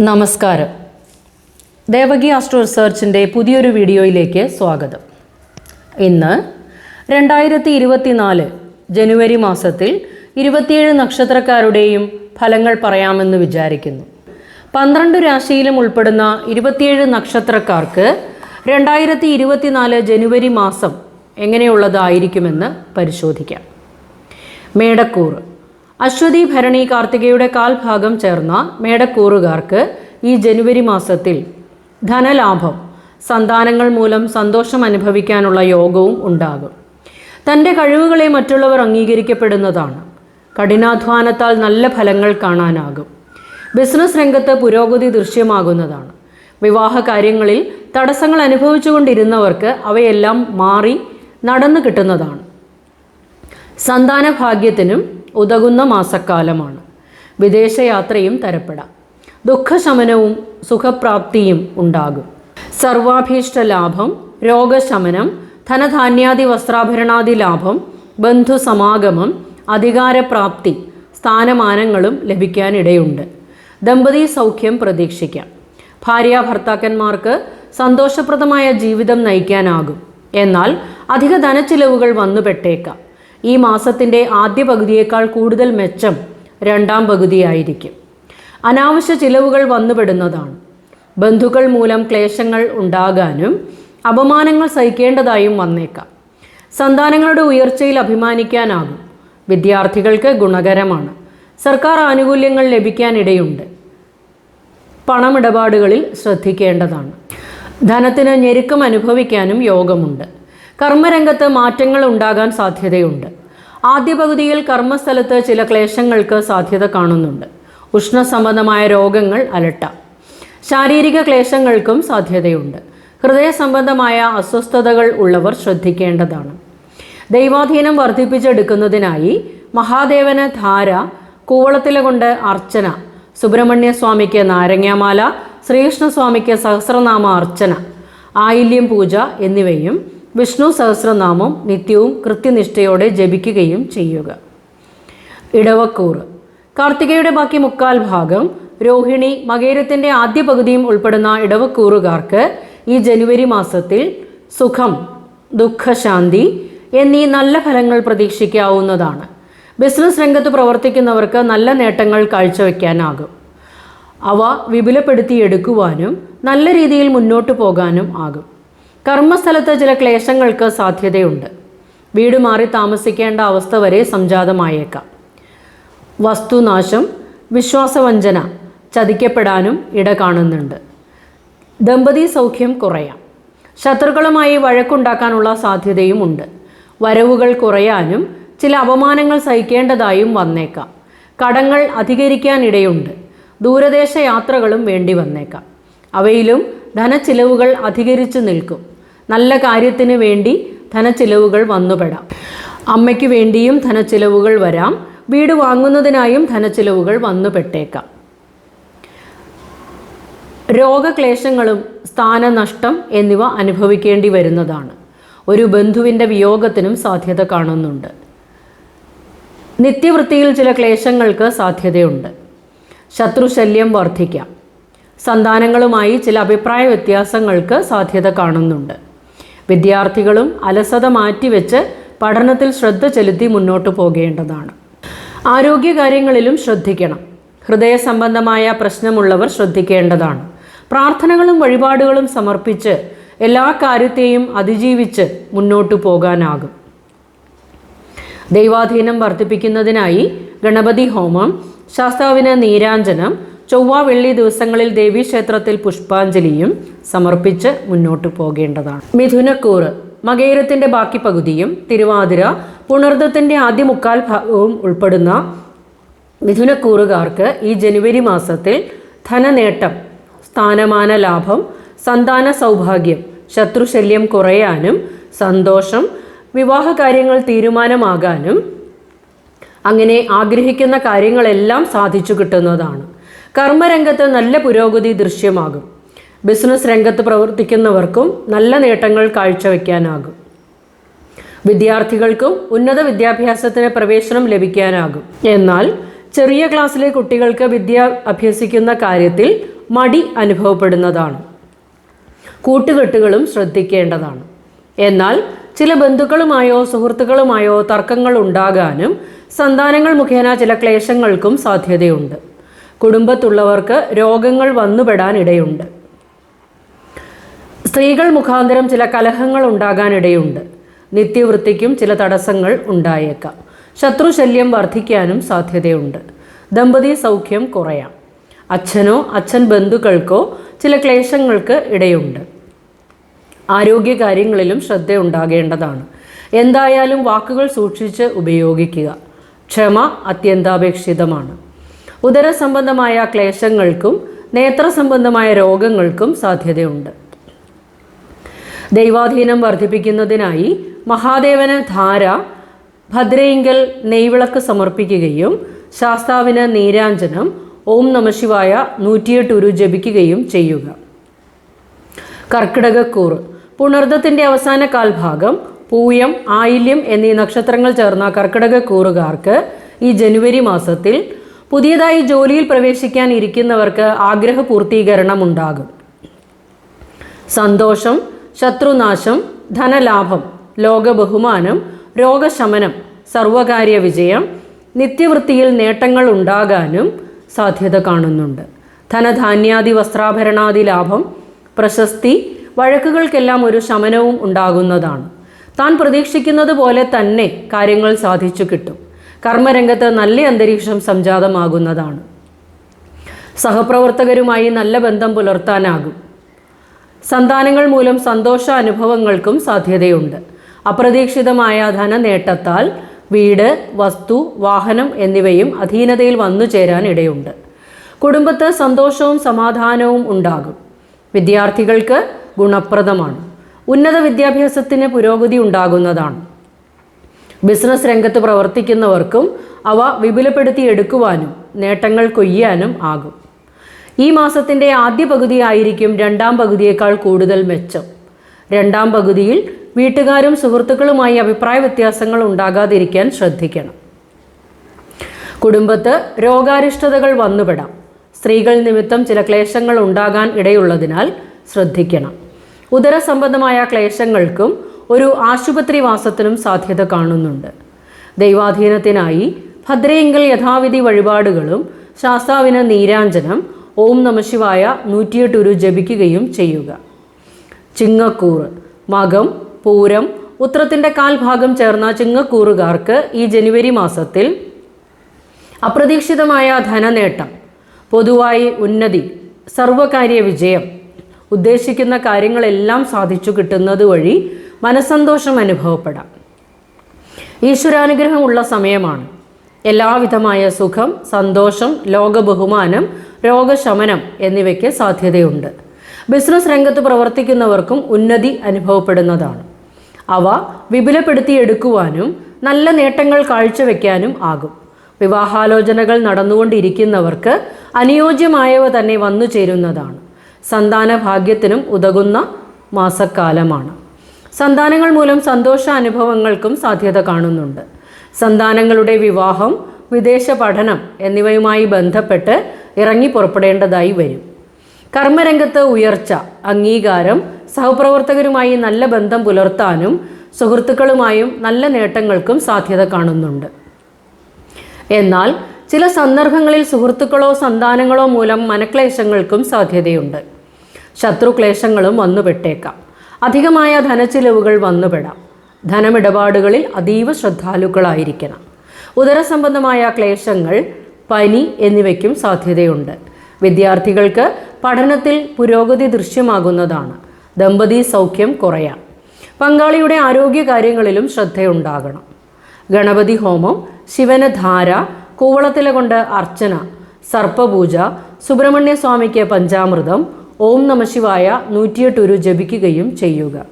നമസ്കാരം. ദേവകി ആസ്ട്രോ റിസർച്ചിന്റെ പുതിയൊരു വീഡിയോയിലേക്ക് സ്വാഗതം. ഇന്ന് രണ്ടായിരത്തി ഇരുപത്തിനാല് ജനുവരി മാസത്തിൽ ഇരുപത്തിയേഴ് നക്ഷത്രക്കാരുടെയും ഫലങ്ങൾ പറയാമെന്ന് വിചാരിക്കുന്നു. പന്ത്രണ്ട് രാശിയിലും ഉൾപ്പെടുന്ന ഇരുപത്തിയേഴ് നക്ഷത്രക്കാർക്ക് രണ്ടായിരത്തി ഇരുപത്തിനാല് ജനുവരി മാസം എങ്ങനെയുള്ളതായിരിക്കുമെന്ന് പരിശോധിക്കാം. മേടക്കൂറ്. അശ്വതി ഭരണി കാർത്തികയുടെ കാൽഭാഗം ചേർന്ന മേടക്കൂറുകാർക്ക് ഈ ജനുവരി മാസത്തിൽ ധനലാഭം സന്താനങ്ങൾ മൂലം സന്തോഷം അനുഭവിക്കാനുള്ള യോഗവും ഉണ്ടാകും. തന്റെ കഴിവുകളെ മറ്റുള്ളവർ അംഗീകരിക്കപ്പെടുന്നതാണ്. കഠിനാധ്വാനത്താൽ നല്ല ഫലങ്ങൾ കാണാനാകും. ബിസിനസ് രംഗത്ത് പുരോഗതി ദൃശ്യമാകുന്നതാണ്. വിവാഹ കാര്യങ്ങളിൽ തടസ്സങ്ങൾ അനുഭവിച്ചുകൊണ്ടിരുന്നവർക്ക് അവയെല്ലാം മാറി നടന്നു കിട്ടുന്നതാണ്. സന്താന ഭാഗ്യത്തിനും ഉതകുന്ന മാസക്കാലമാണ്. വിദേശയാത്രയും തരപ്പെടാം. ദുഃഖശമനവും സുഖപ്രാപ്തിയും ഉണ്ടാകും. സർവാഭീഷ്ട ലാഭം രോഗശമനം ധനധാന്യാദി വസ്ത്രാഭരണാദി ലാഭം ബന്ധുസമാഗമം അധികാരപ്രാപ്തി സ്ഥാനമാനങ്ങളും ലഭിക്കാനിടയുണ്ട്. ദമ്പതി സൗഖ്യം പ്രതീക്ഷിക്കാം. ഭാര്യ ഭർത്താക്കന്മാർക്ക് സന്തോഷപ്രദമായ ജീവിതം നയിക്കാനാകും. എന്നാൽ അധിക ധനച്ചിലവുകൾ വന്നുപെട്ടേക്കാം. ഈ മാസത്തിന്റെ ആദ്യ പകുതിയേക്കാൾ കൂടുതൽ മെച്ചം രണ്ടാം പകുതിയായിരിക്കും. അനാവശ്യ ചിലവുകൾ വന്നുപെടുന്നതാണ്. ബന്ധുക്കൾ മൂലം ക്ലേശങ്ങൾ ഉണ്ടാകാനും അപമാനങ്ങൾ സഹിക്കേണ്ടതായും വന്നേക്കാം. സന്താനങ്ങളുടെ ഉയർച്ചയിൽ അഭിമാനിക്കാനാകും. വിദ്യാർത്ഥികൾക്ക് ഗുണകരമാണ്. സർക്കാർ ആനുകൂല്യങ്ങൾ ലഭിക്കാനിടയുണ്ട്. പണമിടപാടുകളിൽ ശ്രദ്ധിക്കേണ്ടതാണ്. ധനത്തിന് ഞെരുക്കം അനുഭവിക്കാനും യോഗമുണ്ട്. കർമ്മരംഗത്ത് മാറ്റങ്ങൾ ഉണ്ടാകാൻ സാധ്യതയുണ്ട്. ആദ്യ പകുതിയിൽ കർമ്മസ്ഥലത്ത് ചില ക്ലേശങ്ങൾക്ക് സാധ്യത കാണുന്നുണ്ട്. ഉഷ്ണസംബന്ധമായ രോഗങ്ങൾ അലട്ടാം. ശാരീരിക ക്ലേശങ്ങൾക്കും സാധ്യതയുണ്ട്. ഹൃദയ സംബന്ധമായ അസ്വസ്ഥതകൾ ഉള്ളവർ ശ്രദ്ധിക്കേണ്ടതാണ്. ദൈവാധീനം വർദ്ധിപ്പിച്ചെടുക്കുന്നതിനായി മഹാദേവന് ധാര കൂവളത്തിലെ കൊണ്ട് അർച്ചന സുബ്രഹ്മണ്യ സ്വാമിക്ക് നാരങ്ങാമാല ശ്രീകൃഷ്ണസ്വാമിക്ക് സഹസ്രനാമ അർച്ചന ആയില്യം പൂജ എന്നിവയും വിഷ്ണു സഹസ്രനാമം നിത്യവും കൃത്യനിഷ്ഠയോടെ ജപിക്കുകയും ചെയ്യുക. ഇടവക്കൂറ്. കാർത്തികയുടെ ബാക്കി മുക്കാൽ ഭാഗം രോഹിണി മകേരത്തിന്റെ ആദ്യ പകുതിയും ഉൾപ്പെടുന്ന ഇടവക്കൂറുകാർക്ക് ഈ ജനുവരി മാസത്തിൽ സുഖം ദുഃഖശാന്തി എന്നീ നല്ല ഫലങ്ങൾ പ്രതീക്ഷിക്കാവുന്നതാണ്. ബിസിനസ് രംഗത്ത് പ്രവർത്തിക്കുന്നവർക്ക് നല്ല നേട്ടങ്ങൾ കാഴ്ചവെക്കാനാകും. അവ വിപുലപ്പെടുത്തിയെടുക്കുവാനും നല്ല രീതിയിൽ മുന്നോട്ട് പോകാനും ആകും. കർമ്മസ്ഥലത്ത് ചില ക്ലേശങ്ങൾക്ക് സാധ്യതയുണ്ട്. വീട് മാറി താമസിക്കേണ്ട അവസ്ഥ വരെ സംജാതമായേക്കാം. വസ്തുനാശം വിശ്വാസവഞ്ചന ചതിക്കപ്പെടാനും ഇട കാണുന്നുണ്ട് ദമ്പതി സൗഖ്യം കുറയാം. ശത്രുക്കളുമായി വഴക്കുണ്ടാക്കാനുള്ള സാധ്യതയും ഉണ്ട്. വരവുകൾ കുറയാനും ചില അപമാനങ്ങൾ സഹിക്കേണ്ടതായും വന്നേക്കാം. കടങ്ങൾ അധികരിക്കാനിടയുണ്ട്. ദൂരദേശ യാത്രകളും വേണ്ടി വന്നേക്കാം. അവയിലും ധനച്ചിലവുകൾ അധികരിച്ചു നിൽക്കും. നല്ല കാര്യത്തിന് വേണ്ടി ധനച്ചിലവുകൾ വന്നുപെടാം. അമ്മയ്ക്ക് വേണ്ടിയും ധനച്ചിലവുകൾ വരാം. വീട് വാങ്ങുന്നതിനായും ധനച്ചിലവുകൾ വന്നുപെട്ടേക്കാം. രോഗക്ലേശങ്ങളും സ്ഥാനനഷ്ടം എന്നിവ അനുഭവിക്കേണ്ടി വരുന്നതാണ്. ഒരു ബന്ധുവിന്റെ വിയോഗത്തിനും സാധ്യത കാണുന്നുണ്ട്. നിത്യവൃത്തിയിൽ ചില ക്ലേശങ്ങൾക്ക് സാധ്യതയുണ്ട്. ശത്രുശല്യം വർദ്ധിക്കാം. സന്താനങ്ങളുമായി ചില അഭിപ്രായ വ്യത്യാസങ്ങൾക്ക് സാധ്യത കാണുന്നുണ്ട്. വിദ്യാർത്ഥികളും അലസത മാറ്റിവെച്ച് പഠനത്തിൽ ശ്രദ്ധ ചെലുത്തി മുന്നോട്ട് പോകേണ്ടതാണ്. ആരോഗ്യകാര്യങ്ങളിലും ശ്രദ്ധിക്കണം. ഹൃദയ സംബന്ധമായ പ്രശ്നമുള്ളവർ ശ്രദ്ധിക്കേണ്ടതാണ്. പ്രാർത്ഥനകളും വഴിപാടുകളും സമർപ്പിച്ച് എല്ലാ കാര്യത്തെയും അതിജീവിച്ച് മുന്നോട്ടു പോകാനാകും. ദൈവാധീനം വർദ്ധിപ്പിക്കുന്നതിനായി ഗണപതി ഹോമം ശാസ്താവിന് നീരാഞ്ജനം ചൊവ്വ വെള്ളി ദിവസങ്ങളിൽ ദേവീക്ഷേത്രത്തിൽ പുഷ്പാഞ്ജലിയും സമർപ്പിച്ച് മുന്നോട്ട് പോകേണ്ടതാണ്. മിഥുനക്കൂറ് മകേരത്തിന്റെ ബാക്കി പകുതിയും തിരുവാതിര പുണർദത്തിന്റെ ആദ്യ മുക്കാൽ ഭാഗവും ഉൾപ്പെടുന്ന മിഥുനക്കൂറുകാർക്ക് ഈ ജനുവരി മാസത്തിൽ ധനനേട്ടം സ്ഥാനമാന ലാഭം സന്താന സൗഭാഗ്യം ശത്രുശല്യം കുറയാനും സന്തോഷം വിവാഹ കാര്യങ്ങൾ തീരുമാനമാകാനും അങ്ങനെ ആഗ്രഹിക്കുന്ന കാര്യങ്ങളെല്ലാം സാധിച്ചു കിട്ടുന്നതാണ്. കർമ്മരംഗത്ത് നല്ല പുരോഗതി ദൃശ്യമാകും. ബിസിനസ് രംഗത്ത് പ്രവർത്തിക്കുന്നവർക്കും നല്ല നേട്ടങ്ങൾ കാഴ്ചവെക്കാനാകും. വിദ്യാർത്ഥികൾക്കും ഉന്നത വിദ്യാഭ്യാസത്തിന് പ്രവേശനം ലഭിക്കാനാകും. എന്നാൽ ചെറിയ ക്ലാസ്സിലെ കുട്ടികൾക്ക് വിദ്യ അഭ്യസിക്കുന്ന കാര്യത്തിൽ മടി അനുഭവപ്പെടുന്നതാണ്. കൂട്ടുകെട്ടുകളും ശ്രദ്ധിക്കേണ്ടതാണ്. എന്നാൽ ചില ബന്ധുക്കളുമായോ സുഹൃത്തുക്കളുമായോ തർക്കങ്ങൾ ഉണ്ടാകാനും സന്താനങ്ങൾ മുഖേന ചില ക്ലേശങ്ങൾക്കും സാധ്യതയുണ്ട്. കുടുംബത്തുള്ളവർക്ക് രോഗങ്ങൾ വന്നുപെടാൻ ഇടയുണ്ട് സ്ത്രീകൾ മുഖാന്തരം ചില കലഹങ്ങൾ ഉണ്ടാകാനിടയുണ്ട്. നിത്യവൃത്തിക്കും ചില തടസ്സങ്ങൾ ഉണ്ടായേക്കാം. ശത്രുശല്യം വർദ്ധിക്കാനും സാധ്യതയുണ്ട്. ദമ്പതി സൗഖ്യം കുറയാം. അച്ഛനോ അച്ഛൻ ബന്ധുക്കൾക്കോ ചില ക്ലേശങ്ങൾക്ക് ഇടയുണ്ട്. ആരോഗ്യകാര്യങ്ങളിലും ശ്രദ്ധ ഉണ്ടാകേണ്ടതാണ്. എന്തായാലും വാക്കുകൾ സൂക്ഷിച്ച് ഉപയോഗിക്കുക. ക്ഷമ അത്യന്താപേക്ഷിതമാണ്. ഉദര സംബന്ധമായ ക്ലേശങ്ങൾക്കും നേത്ര സംബന്ധമായ രോഗങ്ങൾക്കും സാധ്യതയുണ്ട്. ദൈവാധീനം വർദ്ധിപ്പിക്കുന്നതിനായി മഹാദേവന് ധാര ഭദ്രയിങ്കൽ നെയ്വിളക്ക് സമർപ്പിക്കുകയും ശാസ്താവിന് നീരാഞ്ജനം ഓം നമശിവായ നൂറ്റിയെട്ട് ഉരു ജപിക്കുകയും ചെയ്യുക. കർക്കിടകക്കൂറ് പുണർദത്തിന്റെ അവസാന കാൽഭാഗം പൂയം ആയില്യം എന്നീ നക്ഷത്രങ്ങൾ ചേർന്ന കർക്കിടകക്കൂറുകാർക്ക് ഈ ജനുവരി മാസത്തിൽ പുതിയതായി ജോലിയിൽ പ്രവേശിക്കാൻ ഇരിക്കുന്നവർക്ക് ആഗ്രഹ പൂർത്തീകരണം ഉണ്ടാകും സന്തോഷം ശത്രുനാശം ധനലാഭം ലോകബഹുമാനം രോഗശമനം സർവകാര്യ വിജയം നിത്യവൃത്തിയിൽ നേട്ടങ്ങൾ ഉണ്ടാകാനും സാധ്യത കാണുന്നുണ്ട്. ധനധാന്യാദി വസ്ത്രാഭരണാദി ലാഭം പ്രശസ്തി വഴക്കുകൾക്കെല്ലാം ഒരു ശമനവും ഉണ്ടാകുന്നതാണ്. താൻ പ്രതീക്ഷിക്കുന്നത് പോലെ തന്നെ കാര്യങ്ങൾ സാധിച്ചു കിട്ടും. കർമ്മരംഗത്ത് നല്ല അന്തരീക്ഷം സംജാതമാകുന്നതാണ്. സഹപ്രവർത്തകരുമായി നല്ല ബന്ധം പുലർത്താനാകും. സന്താനങ്ങൾ മൂലം സന്തോഷ അനുഭവങ്ങൾക്കും സാധ്യതയുണ്ട്. അപ്രതീക്ഷിതമായ ധനനേട്ടത്താൽ വീട് വസ്തു വാഹനം എന്നിവയും അധീനതയിൽ വന്നു ചേരാൻ ഇടയുണ്ട്. കുടുംബത്ത് സന്തോഷവും സമാധാനവും ഉണ്ടാകും. വിദ്യാർത്ഥികൾക്ക് ഗുണപ്രദമാണ്. ഉന്നത വിദ്യാഭ്യാസത്തിന് പുരോഗതി ഉണ്ടാകുന്നതാണ്. ബിസിനസ് രംഗത്ത് പ്രവർത്തിക്കുന്നവർക്കും അവ വിപുലപ്പെടുത്തി എടുക്കുവാനും നേട്ടങ്ങൾ കൊയ്യാനും ആകും. ഈ മാസത്തിന്റെ ആദ്യ പകുതിയായിരിക്കും രണ്ടാം പകുതിയേക്കാൾ കൂടുതൽ മെച്ചം. രണ്ടാം പകുതിയിൽ വീട്ടുകാരും സുഹൃത്തുക്കളുമായി അഭിപ്രായ വ്യത്യാസങ്ങൾ ഉണ്ടാകാതിരിക്കാൻ ശ്രദ്ധിക്കണം. കുടുംബത്ത് രോഗാരിഷ്ടതകൾ വന്നുപെടാം. സ്ത്രീകൾ നിമിത്തം ചില ക്ലേശങ്ങൾ ഉണ്ടാകാൻ ഇടയുള്ളതിനാൽ ശ്രദ്ധിക്കണം. ഉദരസംബന്ധമായ ക്ലേശങ്ങൾക്കും ഒരു ആശുപത്രി വാസത്തിനും സാധ്യത കാണുന്നുണ്ട്. ദൈവാധീനത്തിനായി ഭദ്രയെങ്കിൽ യഥാവിധി വഴിപാടുകളും ശാസ്താവിന് നീരാഞ്ജനം ഓം നമശിവായ നൂറ്റിയെട്ട് ഉരു ജപിക്കുകയും ചെയ്യുക. ചിങ്ങക്കൂറ് മകം പൂരം ഉത്രത്തിന്റെ കാൽഭാഗം ചേർന്ന ചിങ്ങക്കൂറുകാർക്ക് ഈ ജനുവരി മാസത്തിൽ അപ്രതീക്ഷിതമായ ധനനേട്ടം പൊതുവായി ഉന്നതി സർവകാര്യ വിജയം ഉദ്ദേശിക്കുന്ന കാര്യങ്ങളെല്ലാം സാധിച്ചു കിട്ടുന്നത് വഴി മനസ്സന്തോഷം അനുഭവപ്പെടാം. ഈശ്വരാനുഗ്രഹമുള്ള സമയമാണ്. എല്ലാവിധമായ സുഖം സന്തോഷം ലോകബഹുമാനം രോഗശമനം എന്നിവയ്ക്ക് സാധ്യതയുണ്ട്. ബിസിനസ് രംഗത്ത് പ്രവർത്തിക്കുന്നവർക്കും ഉന്നതി അനുഭവപ്പെടുന്നതാണ്. അവ വിപുലപ്പെടുത്തിയെടുക്കുവാനും നല്ല നേട്ടങ്ങൾ കാഴ്ചവെക്കാനും ആകും. വിവാഹാലോചനകൾ നടന്നുകൊണ്ടിരിക്കുന്നവർക്ക് അനുയോജ്യമായവ തന്നെ വന്നു ചേരുന്നതാണ്. സന്താന ഭാഗ്യത്തിനും ഉതകുന്ന മാസക്കാലമാണ്. സന്താനങ്ങൾ മൂലം സന്തോഷ അനുഭവങ്ങൾക്കും സാധ്യത കാണുന്നുണ്ട്. സന്താനങ്ങളുടെ വിവാഹം വിദേശ പഠനം എന്നിവയുമായി ബന്ധപ്പെട്ട് ഇറങ്ങി പുറപ്പെടേണ്ടതായി വരും. കർമ്മരംഗത്ത് ഉയർച്ച അംഗീകാരം സഹപ്രവർത്തകരുമായി നല്ല ബന്ധം പുലർത്താനും സുഹൃത്തുക്കളുമായും നല്ല നേട്ടങ്ങൾക്കും സാധ്യത കാണുന്നുണ്ട്. എന്നാൽ ചില സന്ദർഭങ്ങളിൽ സുഹൃത്തുക്കളോ സന്താനങ്ങളോ മൂലം മനക്ലേശങ്ങൾക്കും സാധ്യതയുണ്ട്. ശത്രുക്ലേശങ്ങളും വന്നുപെട്ടേക്കാം. അധികമായ ധനച്ചിലവുകൾ വന്നുപെടാം. ധനമിടപാടുകളിൽ അതീവ ശ്രദ്ധാലുക്കളായിരിക്കണം. ഉദരസംബന്ധമായ ക്ലേശങ്ങൾ പനി എന്നിവയ്ക്കും സാധ്യതയുണ്ട്. വിദ്യാർത്ഥികൾക്ക് പഠനത്തിൽ പുരോഗതി ദൃശ്യമാകുന്നതാണ്. ദമ്പതി സൗഖ്യം കുറയാം. പങ്കാളിയുടെ ആരോഗ്യകാര്യങ്ങളിലും ശ്രദ്ധയുണ്ടാകണം. ഗണപതി ഹോമം ശിവന ധാര കൂവളത്തില കൊണ്ട് അർച്ചന സർപ്പപൂജ സുബ്രഹ്മണ്യ സ്വാമിക്ക് പഞ്ചാമൃതം ഓം നമശിവായ നൂറ്റിയെട്ട് ഉരു ജപിക്കുകയും ചെയ്യുക.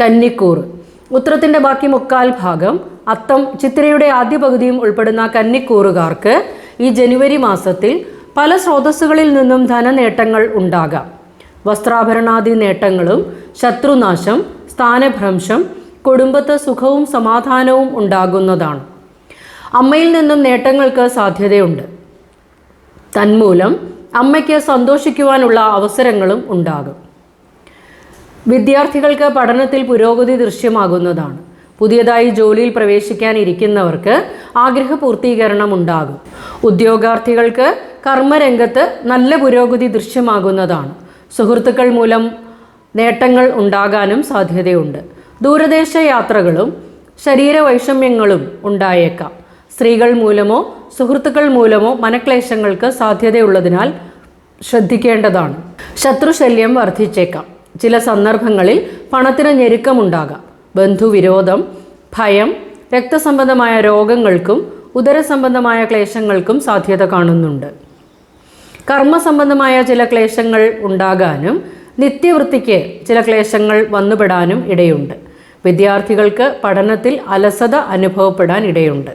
കന്നിക്കൂർ ഉത്രത്തിന്റെ ബാക്കി മുക്കാൽ ഭാഗം അത്തം ചിത്രയുടെ ആദ്യ പകുതിയും ഉൾപ്പെടുന്ന കന്നിക്കൂറുകാർക്ക് ഈ ജനുവരി മാസത്തിൽ പല സ്രോതസ്സുകളിൽ നിന്നും ധനനേട്ടങ്ങൾ ഉണ്ടാകാം. വസ്ത്രാഭരണാദി നേട്ടങ്ങളും ശത്രുനാശം സ്ഥാനഭ്രംശം കുടുംബത്ത് സുഖവും സമാധാനവും ഉണ്ടാകുന്നതാണ്. അമ്മയിൽ നിന്നും നേട്ടങ്ങൾക്ക് സാധ്യതയുണ്ട്. തന്മൂലം അമ്മയ്ക്ക് സന്തോഷിക്കുവാനുള്ള അവസരങ്ങളും ഉണ്ടാകും. വിദ്യാർത്ഥികൾക്ക് പഠനത്തിൽ പുരോഗതി ദൃശ്യമാകുന്നതാണ്. പുതിയതായി ജോലിയിൽ പ്രവേശിക്കാനിരിക്കുന്നവർക്ക് ആഗ്രഹ പൂർത്തീകരണം ഉണ്ടാകും ഉദ്യോഗാർത്ഥികൾക്ക് കർമ്മരംഗത്ത് നല്ല പുരോഗതി ദൃശ്യമാകുന്നതാണ്. സുഹൃത്തുക്കൾ മൂലം നേട്ടങ്ങൾ ഉണ്ടാകാനും സാധ്യതയുണ്ട്. ദൂരദേശ യാത്രകളും ശരീരവൈഷമ്യങ്ങളും ഉണ്ടായേക്കാം. സ്ത്രീകൾ മൂലമോ സുഹൃത്തുക്കൾ മൂലമോ മനക്ലേശങ്ങൾക്ക് സാധ്യതയുള്ളതിനാൽ ശ്രദ്ധിക്കേണ്ടതാണ്. ശത്രുശല്യം വർദ്ധിച്ചേക്കാം. ചില സന്ദർഭങ്ങളിൽ പണത്തിന് ഞെരുക്കമുണ്ടാകാം. ബന്ധുവിരോധം ഭയം രക്തസംബന്ധമായ രോഗങ്ങൾക്കും ഉദരസംബന്ധമായ ക്ലേശങ്ങൾക്കും സാധ്യത കാണുന്നുണ്ട്. കർമ്മസംബന്ധമായ ചില ക്ലേശങ്ങൾ ഉണ്ടാകാനും നിത്യവൃത്തിക്ക് ചില ക്ലേശങ്ങൾ വന്നുപെടാനും ഇടയുണ്ട്. വിദ്യാർത്ഥികൾക്ക് പഠനത്തിൽ അലസത അനുഭവപ്പെടാൻ ഇടയുണ്ട്.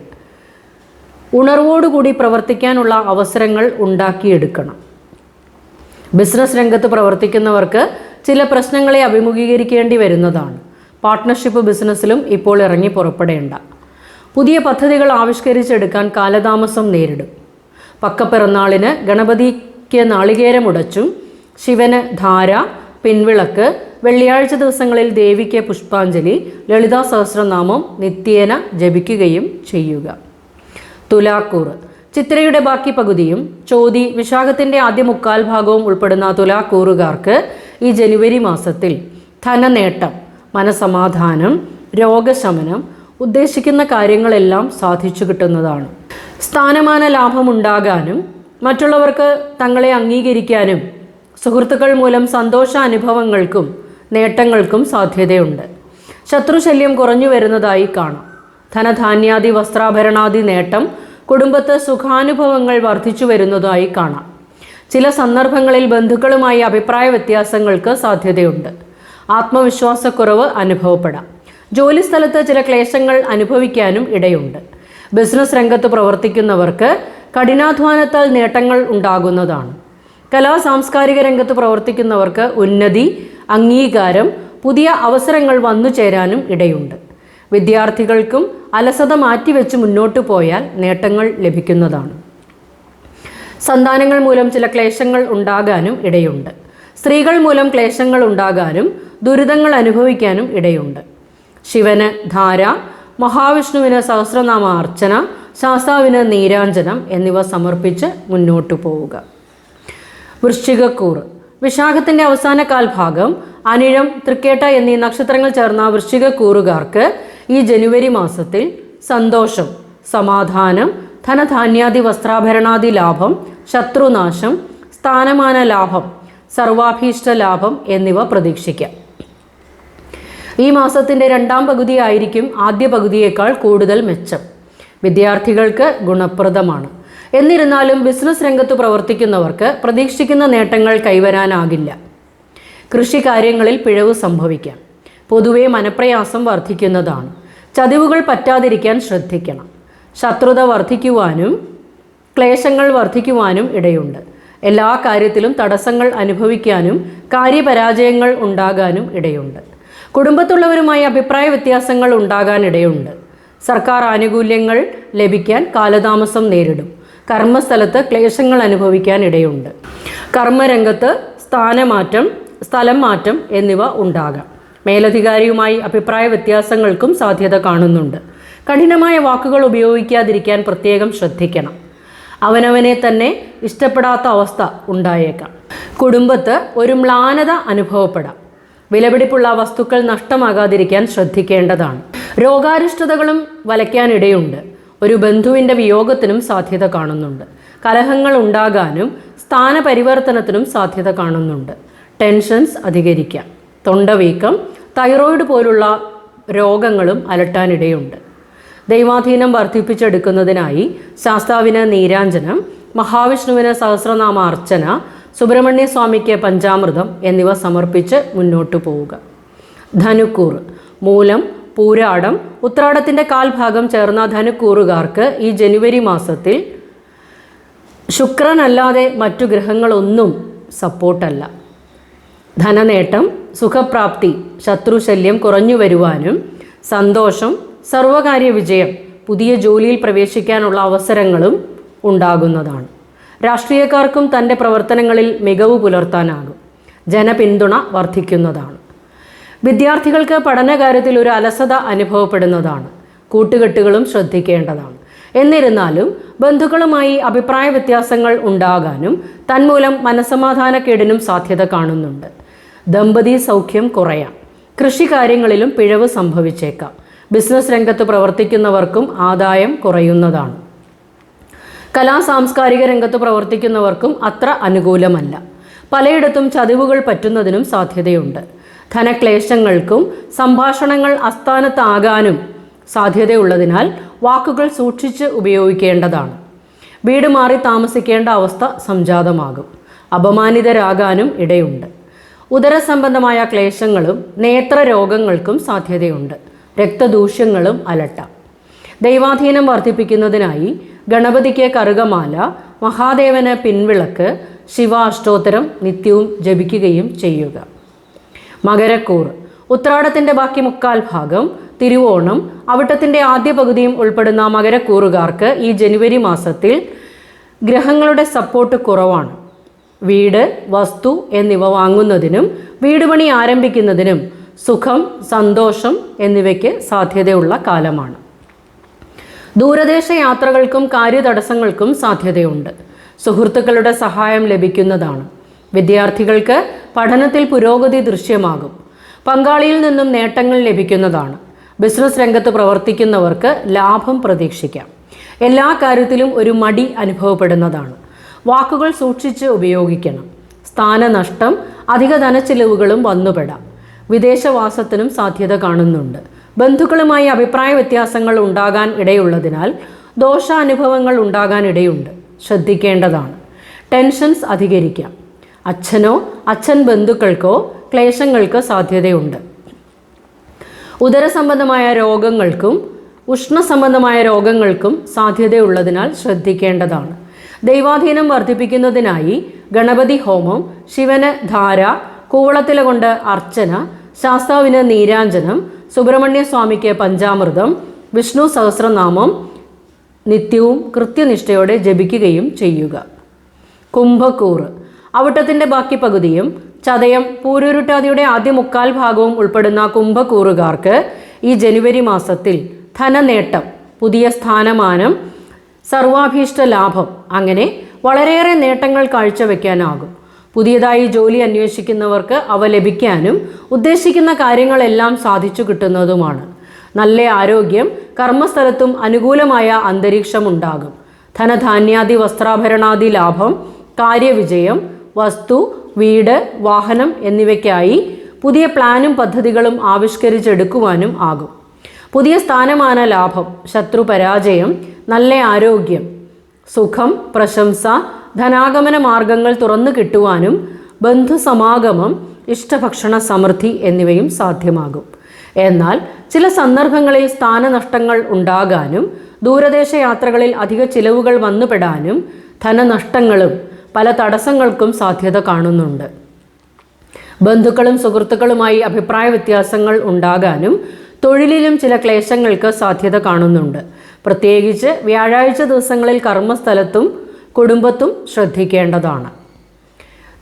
ഉണർവോടുകൂടി പ്രവർത്തിക്കാനുള്ള അവസരങ്ങൾ ഉണ്ടാക്കിയെടുക്കണം. ബിസിനസ് രംഗത്ത് പ്രവർത്തിക്കുന്നവർക്ക് ചില പ്രശ്നങ്ങളെ അഭിമുഖീകരിക്കേണ്ടി വരുന്നതാണ്. പാർട്ട്ണർഷിപ്പ് ബിസിനസ്സിലും ഇപ്പോൾ ഇറങ്ങി പുറപ്പെടേണ്ട. പുതിയ പദ്ധതികൾ ആവിഷ്കരിച്ചെടുക്കാൻ കാലതാമസം നേരിടും. പക്കപ്പിറന്നാളിന് ഗണപതിക്ക് നാളികേരമുടച്ചും ശിവന് ധാര പിൻവിളക്ക് വെള്ളിയാഴ്ച ദിവസങ്ങളിൽ ദേവിക്ക് പുഷ്പാഞ്ജലി ലളിതാ സഹസ്രനാമം നിത്യേന ജപിക്കുകയും ചെയ്യുക. തുലാക്കൂർ. ചിത്രയുടെ ബാക്കി പകുതിയും ചോതി വിശാഖത്തിന്റെ ആദ്യ മുക്കാൽ ഭാഗവും ഉൾപ്പെടുന്ന തുലാക്കൂറുകാർക്ക് ഈ ജനുവരി മാസത്തിൽ ധനനേട്ടം. മനസമാധാനം രോഗശമനം ഉദ്ദേശിക്കുന്ന കാര്യങ്ങളെല്ലാം സാധിച്ചു കിട്ടുന്നതാണ്. സ്ഥാനമാന ലാഭമുണ്ടാകാനും മറ്റുള്ളവർക്ക് തങ്ങളെ അംഗീകരിക്കാനും സുഹൃത്തുക്കൾ മൂലം സന്തോഷ അനുഭവങ്ങൾക്കും നേട്ടങ്ങൾക്കും സാധ്യതയുണ്ട്. ശത്രുശല്യം കുറഞ്ഞു വരുന്നതായി കാണാം. ധനധാന്യാദി വസ്ത്രാഭരണാദി നേട്ടം കുടുംബത്ത് സുഖാനുഭവങ്ങൾ വർദ്ധിച്ചു വരുന്നതായി കാണാം. ചില സന്ദർഭങ്ങളിൽ ബന്ധുക്കളുമായി അഭിപ്രായ വ്യത്യാസങ്ങൾക്ക് സാധ്യതയുണ്ട്. ആത്മവിശ്വാസക്കുറവ് അനുഭവപ്പെടാം. ജോലിസ്ഥലത്ത് ചില ക്ലേശങ്ങൾ അനുഭവിക്കാനും ഇടയുണ്ട്. ബിസിനസ് രംഗത്ത് പ്രവർത്തിക്കുന്നവർക്ക് കഠിനാധ്വാനത്താൽ നേട്ടങ്ങൾ ഉണ്ടാകുന്നതാണ്. കലാ സാംസ്കാരിക രംഗത്ത് പ്രവർത്തിക്കുന്നവർക്ക് ഉന്നതി അംഗീകാരം പുതിയ അവസരങ്ങൾ വന്നു ചേരാനും ഇടയുണ്ട്. വിദ്യാർത്ഥികൾക്കും അലസത മാറ്റിവെച്ച് മുന്നോട്ട് പോയാൽ നേട്ടങ്ങൾ ലഭിക്കുന്നതാണ്. സന്താനങ്ങൾ മൂലം ചില ക്ലേശങ്ങൾ ഉണ്ടാകാനും ഇടയുണ്ട്. സ്ത്രീകൾ മൂലം ക്ലേശങ്ങൾ ഉണ്ടാകാനും ദുരിതങ്ങൾ അനുഭവിക്കാനും ഇടയുണ്ട്. ശിവന് ധാര മഹാവിഷ്ണുവിന് സഹസ്രനാമ അർച്ചന ശാസ്താവിന് നീരാഞ്ജനം എന്നിവ സമർപ്പിച്ച് മുന്നോട്ടു പോവുക. വൃശ്ചികക്കൂറ് വിശാഖത്തിന്റെ അവസാന കാൽഭാഗം അനിഴം തൃക്കേട്ട എന്നീ നക്ഷത്രങ്ങൾ ചേർന്ന വൃശ്ചികക്കൂറുകാർക്ക് ഈ ജനുവരി മാസത്തിൽ സന്തോഷം സമാധാനം ധനധാന്യാദി വസ്ത്രാഭരണാദി ലാഭം ശത്രുനാശം സ്ഥാനമാന ലാഭം സർവാഭീഷ്ട ലാഭം എന്നിവ പ്രതീക്ഷിക്കാം. ഈ മാസത്തിന്റെ രണ്ടാം പകുതിയായിരിക്കും ആദ്യ പകുതിയേക്കാൾ കൂടുതൽ മെച്ചം. വിദ്യാർത്ഥികൾക്ക് ഗുണപ്രദമാണ്. എന്നിരുന്നാലും ബിസിനസ് രംഗത്ത് പ്രവർത്തിക്കുന്നവർക്ക് പ്രതീക്ഷിക്കുന്ന നേട്ടങ്ങൾ കൈവരാനാകില്ല. കൃഷി കാര്യങ്ങളിൽ പിഴവ് സംഭവിക്കാം. പൊതുവെ മനപ്രയാസം വർദ്ധിക്കുന്നതാണ്. ചതിവുകൾ പറ്റാതിരിക്കാൻ ശ്രദ്ധിക്കണം. ശത്രുത വർദ്ധിക്കുവാനും ക്ലേശങ്ങൾ വർദ്ധിക്കുവാനും ഇടയുണ്ട്. എല്ലാ കാര്യത്തിലും തടസ്സങ്ങൾ അനുഭവിക്കാനും കാര്യപരാജയങ്ങൾ ഉണ്ടാകാനും ഇടയുണ്ട്. കുടുംബത്തുള്ളവരുമായി അഭിപ്രായ വ്യത്യാസങ്ങൾ ഉണ്ടാകാൻ ഇടയുണ്ട്. സർക്കാർ ആനുകൂല്യങ്ങൾ ലഭിക്കാൻ കാലതാമസം നേരിടും. കർമ്മസ്ഥലത്ത് ക്ലേശങ്ങൾ അനുഭവിക്കാൻ ഇടയുണ്ട്. കർമ്മരംഗത്ത് സ്ഥാനമാറ്റം സ്ഥലം മാറ്റം എന്നിവ ഉണ്ടാകാം. മേലധികാരിയുമായി അഭിപ്രായ വ്യത്യാസങ്ങൾക്കും സാധ്യത കാണുന്നുണ്ട്. കഠിനമായ വാക്കുകൾ ഉപയോഗിക്കാതിരിക്കാൻ പ്രത്യേകം ശ്രദ്ധിക്കണം. അവനവനെ തന്നെ ഇഷ്ടപ്പെടാത്ത അവസ്ഥ ഉണ്ടായേക്കാം. കുടുംബത്ത് ഒരു മ്ലാനത അനുഭവപ്പെടാം. വിലപിടിപ്പുള്ള വസ്തുക്കൾ നഷ്ടമാകാതിരിക്കാൻ ശ്രദ്ധിക്കേണ്ടതാണ്. രോഗാരിഷ്ടതകളും വലയ്ക്കാനിടയുണ്ട്. ഒരു ബന്ധുവിന്റെ വിയോഗത്തിനും സാധ്യത കാണുന്നുണ്ട്. കലഹങ്ങൾ ഉണ്ടാകാനും സ്ഥാനപരിവർത്തനത്തിനും സാധ്യത കാണുന്നുണ്ട്. ടെൻഷൻസ് അധികരിക്കാം. തൊണ്ടവീക്കം തൈറോയിഡ് പോലുള്ള രോഗങ്ങളും അലട്ടാനിടയുണ്ട്. ദൈവാധീനം വർദ്ധിപ്പിച്ചെടുക്കുന്നതിനായി ശാസ്താവിന് നീരാഞ്ജനം മഹാവിഷ്ണുവിന് സഹസ്രനാമ അർച്ചന സുബ്രഹ്മണ്യ സ്വാമിക്ക് പഞ്ചാമൃതം എന്നിവ സമർപ്പിച്ച് മുന്നോട്ടു പോവുക. ധനുക്കൂർ മൂലം പൂരാടം ഉത്രാടത്തിന്റെ കാൽഭാഗം ചേർന്ന ധനുക്കൂറുകാർക്ക് ഈ ജനുവരി മാസത്തിൽ ശുക്രനല്ലാതെ മറ്റു ഗ്രഹങ്ങളൊന്നും സപ്പോർട്ടല്ല. ധനനേട്ടം സുഖപ്രാപ്തി ശത്രുശല്യം കുറഞ്ഞു വരുവാനും സന്തോഷം സർവകാര്യ വിജയം പുതിയ ജോലിയിൽ പ്രവേശിക്കാനുള്ള അവസരങ്ങളും ഉണ്ടാകുന്നതാണ്. രാഷ്ട്രീയക്കാർക്കും തന്റെ പ്രവർത്തനങ്ങളിൽ മികവ് പുലർത്താനാകും. ജനപിന്തുണ വർദ്ധിക്കുന്നതാണ്. വിദ്യാർത്ഥികൾക്ക് പഠനകാര്യത്തിൽ ഒരു അലസത അനുഭവപ്പെടുന്നതാണ്. കൂട്ടുകെട്ടുകളും ശ്രദ്ധിക്കേണ്ടതാണ്. എന്നിരുന്നാലും ബന്ധുക്കളുമായി അഭിപ്രായ വ്യത്യാസങ്ങൾ ഉണ്ടാകാനും തന്മൂലം മനസമാധാനക്കേടിനും സാധ്യത കാണുന്നുണ്ട്. ദമ്പതി സൗഖ്യം കുറയാം. കൃഷി കാര്യങ്ങളിലും പിഴവ് സംഭവിച്ചേക്കാം. ബിസിനസ് രംഗത്ത് പ്രവർത്തിക്കുന്നവർക്കും ആദായം കുറയുന്നതാണ്. കലാ സാംസ്കാരിക രംഗത്ത് പ്രവർത്തിക്കുന്നവർക്കും അത്ര അനുകൂലമല്ല. പലയിടത്തും ചതിവുകൾ പറ്റുന്നതിനും സാധ്യതയുണ്ട്. ധനക്ലേശങ്ങൾക്കും സംഭാഷണങ്ങൾ അസ്ഥാനത്താകാനും സാധ്യതയുള്ളതിനാൽ വാക്കുകൾ സൂക്ഷിച്ച് ഉപയോഗിക്കേണ്ടതാണ്. വീട് മാറി താമസിക്കേണ്ട അവസ്ഥ സംജാതമാകും. അപമാനിതരാകാനും ഇടയുണ്ട്. ഉദരസംബന്ധമായ ക്ലേശങ്ങളും നേത്രരോഗങ്ങൾക്കും സാധ്യതയുണ്ട്. രക്തദൂഷ്യങ്ങളും അലട്ടാം. ദൈവാധീനം വർദ്ധിപ്പിക്കുന്നതിനായി ഗണപതിക്ക് കറുകമാല മഹാദേവന് പിൻവിളക്ക് ശിവാഷ്ടോത്തരം നിത്യവും ജപിക്കുകയും ചെയ്യുക. മകരക്കൂർ. ഉത്രാടത്തിന്റെ ബാക്കി മുക്കാൽ ഭാഗം തിരുവോണം. അവിട്ടത്തിന്റെ ആദ്യ പകുതിയും ഉൾപ്പെടുന്ന മകരക്കൂറുകാർക്ക് ഈ ജനുവരി മാസത്തിൽ ഗ്രഹങ്ങളുടെ സപ്പോർട്ട് കുറവാണ്. വീട് വസ്തു എന്നിവ വാങ്ങുന്നതിനും വീടുപണി ആരംഭിക്കുന്നതിനും സുഖം സന്തോഷം എന്നിവയ്ക്ക് സാധ്യതയുള്ള കാലമാണ്. ദൂരദേശ യാത്രകൾക്കും കാര്യതടസ്സങ്ങൾക്കും സാധ്യതയുണ്ട്. സുഹൃത്തുക്കളുടെ സഹായം ലഭിക്കുന്നതാണ്. വിദ്യാർത്ഥികൾക്ക് പഠനത്തിൽ പുരോഗതി ദൃശ്യമാകും. പങ്കാളിയിൽ നിന്നും നേട്ടങ്ങൾ ലഭിക്കുന്നതാണ്. ബിസിനസ് രംഗത്ത് പ്രവർത്തിക്കുന്നവർക്ക് ലാഭം പ്രതീക്ഷിക്കാം. എല്ലാ കാര്യത്തിലും ഒരു മടി അനുഭവപ്പെടുന്നതാണ്. വാക്കുകൾ സൂക്ഷിച്ച് ഉപയോഗിക്കണം. സ്ഥാനനഷ്ടം അധിക ധനച്ചിലവുകളും വന്നുപെടാം. വിദേശവാസത്തിനും സാധ്യത കാണുന്നുണ്ട്. ബന്ധുക്കളുമായി അഭിപ്രായ വ്യത്യാസങ്ങൾ ഉണ്ടാകാൻ ഇടയുള്ളതിനാൽ ദോഷാനുഭവങ്ങൾ ഉണ്ടാകാൻ ഇടയുണ്ട്. ശ്രദ്ധിക്കേണ്ടതാണ്. ടെൻഷൻസ് അധികരിക്കാം. അച്ഛനോ അച്ഛൻ ബന്ധുക്കൾക്കോ ക്ലേശങ്ങൾക്ക് സാധ്യതയുണ്ട്. ഉദരസംബന്ധമായ രോഗങ്ങൾക്കും ഉഷ്ണസംബന്ധമായ രോഗങ്ങൾക്കും സാധ്യതയുള്ളതിനാൽ ശ്രദ്ധിക്കേണ്ടതാണ്. ദൈവാധീനം വർദ്ധിപ്പിക്കുന്നതിനായി ഗണപതി ഹോമം ശിവന് ധാര കൂവളത്തില കൊണ്ട് അർച്ചന ശാസ്താവിന് നീരാഞ്ജനം സുബ്രഹ്മണ്യ സ്വാമിക്ക് പഞ്ചാമൃതം വിഷ്ണു സഹസ്രനാമം നിത്യവും കൃത്യനിഷ്ഠയോടെ ജപിക്കുകയും ചെയ്യുക. കുംഭക്കൂറ്. അവിട്ടത്തിന്റെ ബാക്കി പകുതിയും ചതയം പൂരുരുട്ടാതിയുടെ ആദ്യ മുക്കാൽ ഭാഗവും ഉൾപ്പെടുന്ന കുംഭക്കൂറുകാർക്ക് ഈ ജനുവരി മാസത്തിൽ ധനനേട്ടം പുതിയ സ്ഥാനമാനം സർവാഭീഷ്ട ലാഭം അങ്ങനെ വളരെയേറെ നേട്ടങ്ങൾ കാഴ്ചവെക്കാനാകും. പുതിയതായി ജോലി അന്വേഷിക്കുന്നവർക്ക് അവ ലഭിക്കാനും ഉദ്ദേശിക്കുന്ന കാര്യങ്ങളെല്ലാം സാധിച്ചു കിട്ടുന്നതുമാണ്. നല്ല ആരോഗ്യം കർമ്മസ്ഥലത്തും അനുകൂലമായ അന്തരീക്ഷം ഉണ്ടാകും ധനധാന്യാദി വസ്ത്രാഭരണാദി ലാഭം കാര്യവിജയം വസ്തു വീട് വാഹനം എന്നിവയ്ക്കായി പുതിയ പ്ലാനും പദ്ധതികളും ആവിഷ്കരിച്ചെടുക്കുവാനും ആകും. പുതിയ സ്ഥാനമാന ലാഭം ശത്രു പരാജയം നല്ല ആരോഗ്യം സുഖം പ്രശംസ ധനാഗമന മാർഗങ്ങൾ തുറന്നു കിട്ടുവാനും ബന്ധുസമാഗമം ഇഷ്ടഭക്ഷണ സമൃദ്ധി എന്നിവയും സാധ്യമാകും. എന്നാൽ ചില സന്ദർഭങ്ങളിൽ സ്ഥാനനഷ്ടങ്ങൾ ഉണ്ടാകാനും ദൂരദേശ യാത്രകളിൽ അധിക ചിലവുകൾ വന്നുപെടാനും ധനനഷ്ടങ്ങളും പല തടസ്സങ്ങൾക്കും സാധ്യത കാണുന്നുണ്ട്. ബന്ധുക്കളും സുഹൃത്തുക്കളുമായി അഭിപ്രായ വ്യത്യാസങ്ങൾ ഉണ്ടാകാനും തൊഴിലിലും ചില ക്ലേശങ്ങൾക്ക് സാധ്യത കാണുന്നുണ്ട്. പ്രത്യേകിച്ച് വ്യാഴാഴ്ച ദിവസങ്ങളിൽ കർമ്മസ്ഥലത്തും കുടുംബത്തും ശ്രദ്ധിക്കേണ്ടതാണ്.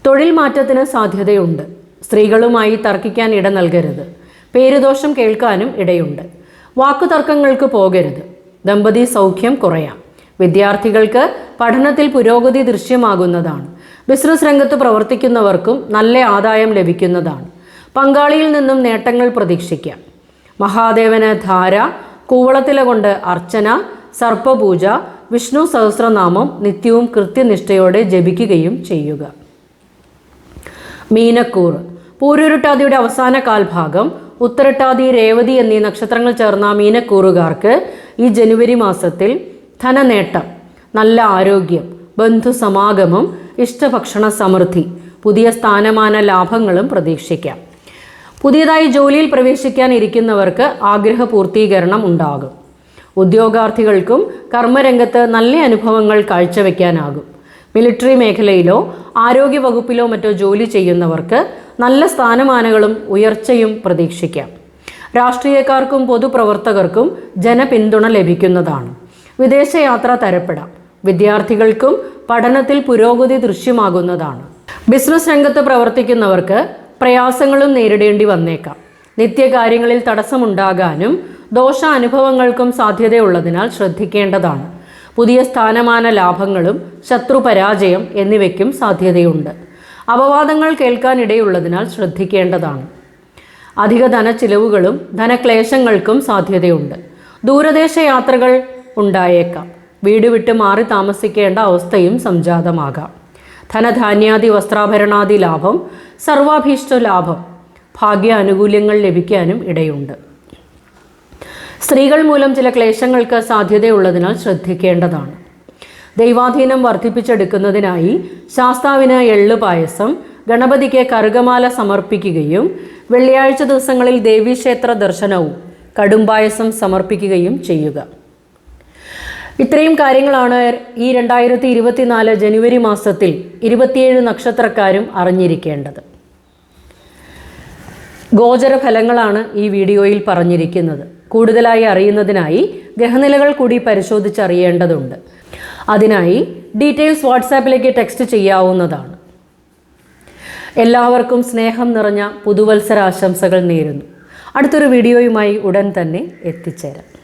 തൊഴിൽ മാറ്റത്തിന് സാധ്യതയുണ്ട്. സ്ത്രീകളുമായി തർക്കിക്കാൻ ഇട നൽകരുത്. പേരുദോഷം കേൾക്കാനും ഇടയുണ്ട്. വാക്കുതർക്കങ്ങൾക്ക് പോകരുത്. ദമ്പതി സൗഖ്യം കുറയാം. വിദ്യാർത്ഥികൾക്ക് പഠനത്തിൽ പുരോഗതി ദൃശ്യമാകുന്നതാണ്. ബിസിനസ് രംഗത്ത് പ്രവർത്തിക്കുന്നവർക്കും നല്ല ആദായം ലഭിക്കുന്നതാണ്. പങ്കാളിയിൽ നിന്നും നേട്ടങ്ങൾ പ്രതീക്ഷിക്കാം. മഹാദേവന് ധാര കൂവളത്തില കൊണ്ട് അർച്ചന സർപ്പപൂജ വിഷ്ണു സഹസ്രനാമം നിത്യവും കൃത്യനിഷ്ഠയോടെ ജപിക്കുകയും ചെയ്യുക. മീനക്കൂർ. പൂരുരുട്ടാതിയുടെ അവസാന കാൽഭാഗം ഉത്തരട്ടാതി രേവതി എന്നീ നക്ഷത്രങ്ങൾ ചേർന്ന മീനക്കൂറുകാർക്ക് ഈ ജനുവരി മാസത്തിൽ ധനനേട്ടം നല്ല ആരോഗ്യം ബന്ധുസമാഗമം ഇഷ്ടഭക്ഷണ സമൃദ്ധി പുതിയ സ്ഥാനമാന ലാഭങ്ങളും പ്രതീക്ഷിക്കാം. പുതിയതായി ജോലിയിൽ പ്രവേശിക്കാൻ ഇരിക്കുന്നവർക്ക് ആഗ്രഹ പൂർത്തീകരണം ഉണ്ടാകും. ഉദ്യോഗാർത്ഥികൾക്കും കർമ്മരംഗത്ത് നല്ല അനുഭവങ്ങൾ കാഴ്ചവെക്കാനാകും. മിലിറ്ററി മേഖലയിലോ ആരോഗ്യ വകുപ്പിലോ മറ്റോ ജോലി ചെയ്യുന്നവർക്ക് നല്ല സ്ഥാനമാനങ്ങളും ഉയർച്ചയും പ്രതീക്ഷിക്കാം. രാഷ്ട്രീയക്കാർക്കും പൊതുപ്രവർത്തകർക്കും ജനപിന്തുണ ലഭിക്കുന്നതാണ്. വിദേശയാത്ര തരപ്പെടാം. വിദ്യാർത്ഥികൾക്കും പഠനത്തിൽ പുരോഗതി ദൃശ്യമാകുന്നതാണ്. ബിസിനസ് രംഗത്ത് പ്രവർത്തിക്കുന്നവർക്ക് പ്രയാസങ്ങളും നേരിടേണ്ടി വന്നേക്കാം. നിത്യകാര്യങ്ങളിൽ തടസ്സമുണ്ടാകാനും ദോഷാനുഭവങ്ങൾക്കും സാധ്യതയുള്ളതിനാൽ ശ്രദ്ധിക്കേണ്ടതാണ്. പുതിയ സ്ഥാനമാന ലാഭങ്ങളും ശത്രുപരാജയം എന്നിവയ്ക്കും സാധ്യതയുണ്ട്. അപവാദങ്ങൾ കേൾക്കാനിടയുള്ളതിനാൽ ശ്രദ്ധിക്കേണ്ടതാണ്. അധിക ധന ചിലവുകളും ധനക്ലേശങ്ങൾക്കും സാധ്യതയുണ്ട്. ദൂരദേശ യാത്രകൾ ഉണ്ടായേക്കാം. വീട് വിട്ട് മാറി താമസിക്കേണ്ട അവസ്ഥയും സംജാതമാകാം. ധനധാന്യാദി വസ്ത്രാഭരണാദി ലാഭം സർവാഭീഷ്ട ലാഭം ഭാഗ്യ ആനുകൂല്യങ്ങൾ ലഭിക്കാനും ഇടയുണ്ട്. സ്ത്രീകൾ മൂലം ചില ക്ലേശങ്ങൾക്ക് സാധ്യതയുള്ളതിനാൽ ശ്രദ്ധിക്കേണ്ടതാണ്. ദൈവാധീനം വർദ്ധിപ്പിച്ചെടുക്കുന്നതിനായി ശാസ്താവിന് എള്ള് പായസം ഗണപതിക്ക് കറുകമാല സമർപ്പിക്കുകയും വെള്ളിയാഴ്ച ദിവസങ്ങളിൽ ദേവീക്ഷേത്ര ദർശനവും കടുംപായസം സമർപ്പിക്കുകയും ചെയ്യുക. ഇത്രയും കാര്യങ്ങളാണ് ഈ രണ്ടായിരത്തി ഇരുപത്തിനാല് ജനുവരി മാസത്തിൽ ഇരുപത്തിയേഴ് നക്ഷത്രക്കാരും അറിഞ്ഞിരിക്കേണ്ടത്. ഗോചര ഫലങ്ങളാണ് ഈ വീഡിയോയിൽ പറഞ്ഞിരിക്കുന്നത്. കൂടുതലായി അറിയുന്നതിനായി ഗ്രഹനിലകൾ കൂടി പരിശോധിച്ചറിയേണ്ടതുണ്ട്. അതിനായി ഡീറ്റെയിൽസ് വാട്സാപ്പിലേക്ക് ടെക്സ്റ്റ് ചെയ്യാവുന്നതാണ്. എല്ലാവർക്കും സ്നേഹം നിറഞ്ഞ പുതുവത്സരാശംസകൾ നേരുന്നു. അടുത്തൊരു വീഡിയോയുമായി ഉടൻ തന്നെ എത്തിച്ചേരാം.